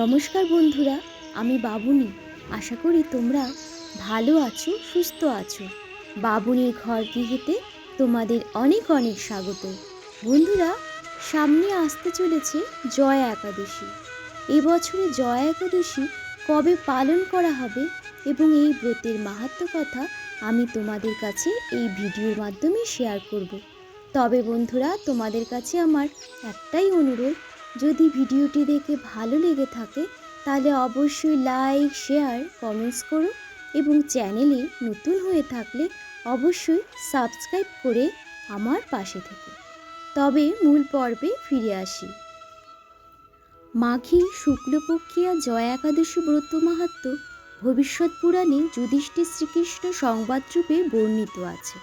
নমস্কার বন্ধুরা, আমি বাবুনি। আশা করি তোমরা ভালো আছো, সুস্থ আছো। বাবুনির ঘর গৃহেতে তোমাদের অনেক অনেক স্বাগত। বন্ধুরা, সামনে আসতে চলেছে জয়া একাদশী। এবছরে জয়া একাদশী কবে পালন করা হবে এবং এই ব্রতের মাহাত্ম কথা আমি তোমাদের কাছে এই ভিডিওর মাধ্যমে শেয়ার করব। তবে বন্ধুরা, তোমাদের কাছে আমার একটাই অনুরোধ যদি ভিডিওটি দেখে ভালো লেগে থাকে, তাহলে অবশ্যই লাইক, শেয়ার, কমেন্টস করো এবং চ্যানেলে নতুন হয়ে থাকলে অবশ্যই সাবস্ক্রাইব করে আমার পাশে থেকে। তবে মূল পর্বে ফিরে আসি। মাঘী শুক্লপক্ষিয়া জয় একাদশী ব্রত মাহাত্ম ভবিষ্যৎ পুরাণে যুধিষ্ঠির শ্রীকৃষ্ণ সংবাদরূপে বর্ণিত আছে।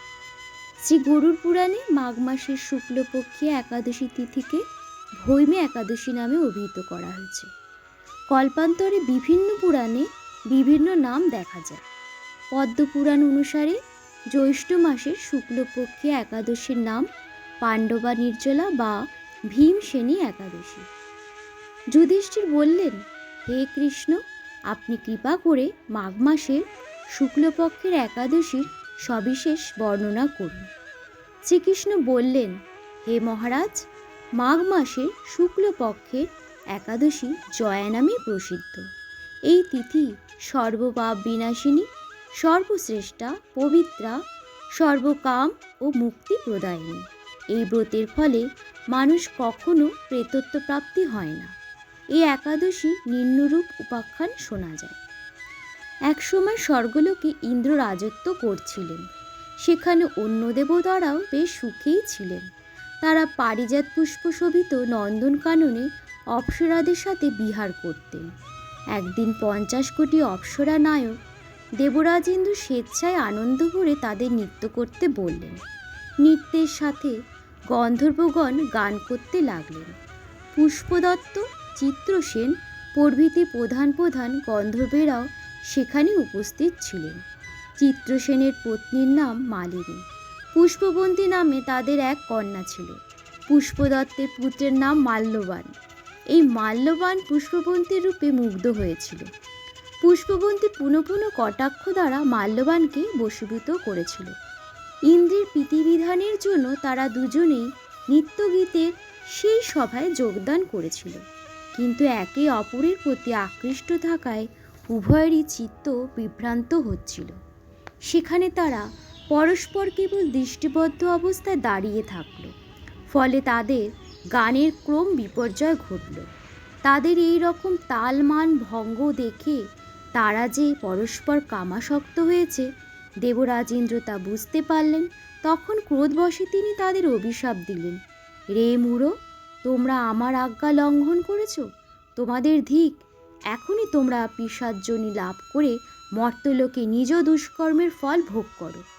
শ্রী গরুর পুরাণে মাঘ মাসের শুক্লপক্ষিয়া একাদশী তিথিকে ভৈমে একাদশী নামে অভিহিত করা হয়েছে। কল্পান্তরে বিভিন্ন পুরাণে বিভিন্ন নাম দেখা যায়। পদ্মপুরাণ অনুসারে জ্যৈষ্ঠ মাসের শুক্লপক্ষে একাদশীর নাম পাণ্ডবা নির্জলা বা ভীমসেনী একাদশী। যুধিষ্ঠির বললেন, হে কৃষ্ণ, আপনি কৃপা করে মাঘ মাসের শুক্লপক্ষের একাদশীর সবিশেষ বর্ণনা করুন। শ্রীকৃষ্ণ বললেন, হে মহারাজ মাঘ মাসের শুক্লপক্ষের একাদশী জয়া নামে প্রসিদ্ধ। এই তিথি সর্বপাপ বিনাশিনী, সর্বশ্রেষ্ঠা, পবিত্রা, সর্বকাম ও মুক্তি প্রদায়িনী। এই ব্রতের ফলে মানুষ কখনো প্রেতত্ব প্রাপ্তি হয় না। এই একাদশী নিম্নরূপ উপাখ্যান শোনা যায়। একসময় স্বর্গলোকে ইন্দ্র রাজত্ব করছিলেন। সেখানে অন্য দেবতারাও বেশ সুখেই ছিলেন। তারা পারিজাত পুষ্প শোভিত নন্দনকাননে অপ্সরাদের সাথে বিহার করতেন। একদিন পঞ্চাশ কোটি অপ্সরা নায়ক দেবরাজেন্দু স্বেচ্ছায় আনন্দ ভরে তাদের নৃত্য করতে বললেন। নৃত্যের সাথে গন্ধর্বগণ গান করতে লাগলেন। পুষ্পদত্ত চিত্রসেন প্রভৃতি প্রধান প্রধান গন্ধর্বেরাও সেখানে উপস্থিত ছিলেন। চিত্রসেনের পত্নীর নাম মালিনী। পুষ্পবন্তী নামে তাদের এক কন্যা ছিল। পুষ্পদত্তের পুত্রের নাম মাল্যবান। এই মাল্যবান পুষ্পবন্তীর রূপে মুগ্ধ হয়েছিল। পুষ্পবন্তী পুনঃ পুনঃ কটাক্ষ দ্বারা মাল্যবানকে বশীভূত করেছিল। ইন্দ্রের প্রীতিবিধানের জন্য তারা দুজনেই নৃত্যগীতের সেই সভায় যোগদান করেছিল। কিন্তু একে অপরের প্রতি আকৃষ্ট থাকায় উভয়েরই চিত্ত বিভ্রান্ত হচ্ছিল। সেখানে তারা পরস্পর কেবল দৃষ্টিবদ্ধ অবস্থায় দাঁড়িয়ে থাকল। ফলে তাদের গানের ক্রম বিপর্যয় ঘটল। তাদের এই রকম তালমান ভঙ্গ দেখে তারা যে পরস্পর কামাসক্ত হয়েছে, দেবরাজেন্দ্র তা বুঝতে পারলেন। তখন ক্রোধবশে তিনি তাদের অভিশাপ দিলেন। রে মুড়ো, তোমরা আমার আজ্ঞা লঙ্ঘন করেছ? তোমাদের ধিক, এখনই তোমরা পিসাজ্জনী লাভ করে মর্তলোকে নিজ দুষ্কর্মের ফল ভোগ করো।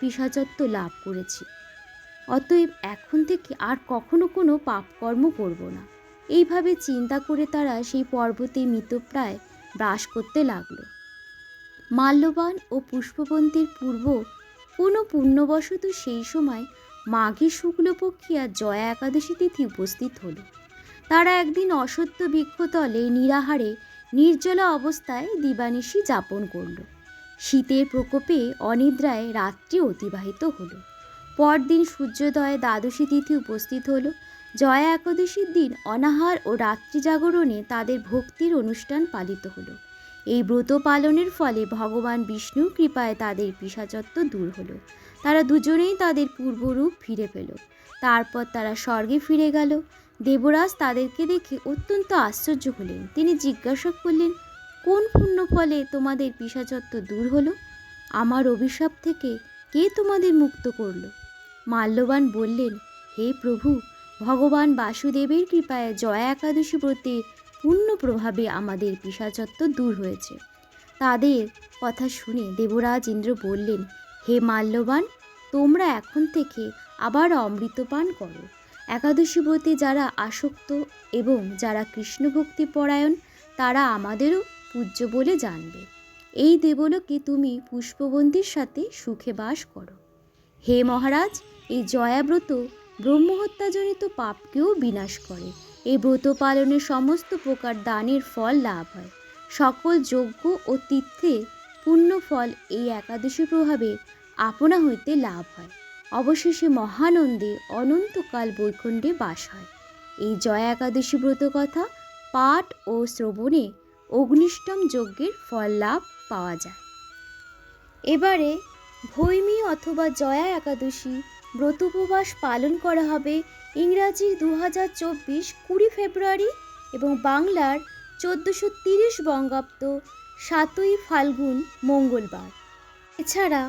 পিসাচত্ব লাভ করেছি। অতএব এখন থেকে আর কখনো কোনো পাপকর্ম করব না। এইভাবে চিন্তা করে তারা সেই পর্বতে মৃতপ্রায় ব্রাস করতে লাগল। মাল্যবান ও পুষ্পবন্তীর পূর্ব কোনো পুণ্যবশত সেই সময় মাঘী শুক্লপক্ষিয়া জয়া একাদশী তিথি উপস্থিত হলো। তারা একদিন অসত্য বৃক্ষতলে নিরাহারে নির্জলা অবস্থায় দিবানিশি যাপন করল। শীতের প্রকোপে অনিদ্রায় রাত্রি অতিবাহিত হলো। পরদিন সূর্যোদয়ে দ্বাদশী তিথি উপস্থিত হলো। জয়া একাদশীর দিন অনাহার ও রাত্রি জাগরণে তাদের ভক্তির অনুষ্ঠান পালিত হলো। এই ব্রত পালনের ফলে ভগবান বিষ্ণুর কৃপায় তাদের পিসাচত্ব দূর হলো। তারা দুজনেই তাদের পূর্বরূপ ফিরে পেল। তারপর তারা স্বর্গে ফিরে গেল। দেবরাজ তাদেরকে দেখে অত্যন্ত আশ্চর্য হলেন। তিনি জিজ্ঞাসা করলেন কোন পুণ্য ফলে তোমাদের পিসাচত্ব দূর হলো? আমার অভিশাপ থেকে কে তোমাদের মুক্ত করল? মাল্যবান বললেন, হে প্রভু, ভগবান বাসুদেবের কৃপায় জয়া একাদশী ব্রতে পূর্ণ প্রভাবে আমাদের পিসাচত্ব দূর হয়েছে। তাদের কথা শুনে দেবরাজ ইন্দ্র বললেন, হে মাল্যবান, তোমরা এখন থেকে আবার অমৃতপান করো। একাদশী ব্রতে যারা আসক্ত এবং যারা কৃষ্ণভক্তি পরায়ণ তারা আমাদেরও পূজ্য বলে জানবে। এই দেবলোকে তুমি পুষ্পবন্দির সাথে সুখে বাস করো। হে মহারাজ, এই জয়াব্রত ব্রহ্মহত্যাজনিত পাপকেও বিনাশ করে। এই ব্রত পালনের সমস্ত প্রকার দানের ফল লাভ হয়। সকল যজ্ঞ ও তীর্থে পূর্ণ ফল এই একাদশী প্রভাবে আপনা হইতে লাভ হয়। অবশেষে মহানন্দে অনন্তকাল বৈকুণ্ঠে বাস হয়। এই জয়া একাদশী ব্রত কথা পাঠ ও শ্রবণে অগ্নিষ্টম যজ্ঞের ফল লাভ পাওয়া যায়। এবারে ভৈমী অথবা জয়া একাদশী ব্রত উপবাস পালন করা হবে ইংরাজি দু হাজার চব্বিশ কুড়ি ফেব্রুয়ারি এবং বাংলার চোদ্দোশো তিরিশ বঙ্গাব্দ সাতই ফাল্গুন মঙ্গলবার। এছাড়া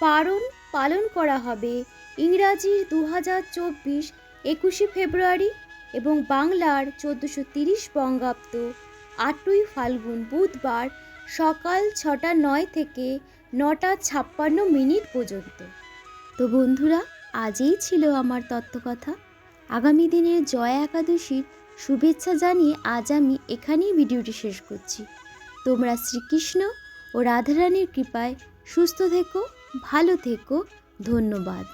পারণ পালন করা হবে ইংরাজির দু হাজার চব্বিশ একুশে ফেব্রুয়ারি এবং বাংলার চোদ্দোশো তিরিশ বঙ্গাব্দ আটই ফাল্গুন বুধবার সকাল ছটা নয় থেকে নটা ছাপ্পান্ন মিনিট পর্যন্ত। তো বন্ধুরা, আজই ছিল আমার তত্ত্বকথা। আগামী দিনের জয়া একাদশীর শুভেচ্ছা জানিয়ে আজ আমি এখানেই ভিডিওটি শেষ করছি। তোমরা শ্রীকৃষ্ণ ও রাধারানীর কৃপায় সুস্থ থেকো, ভালো থেকো। ধন্যবাদ।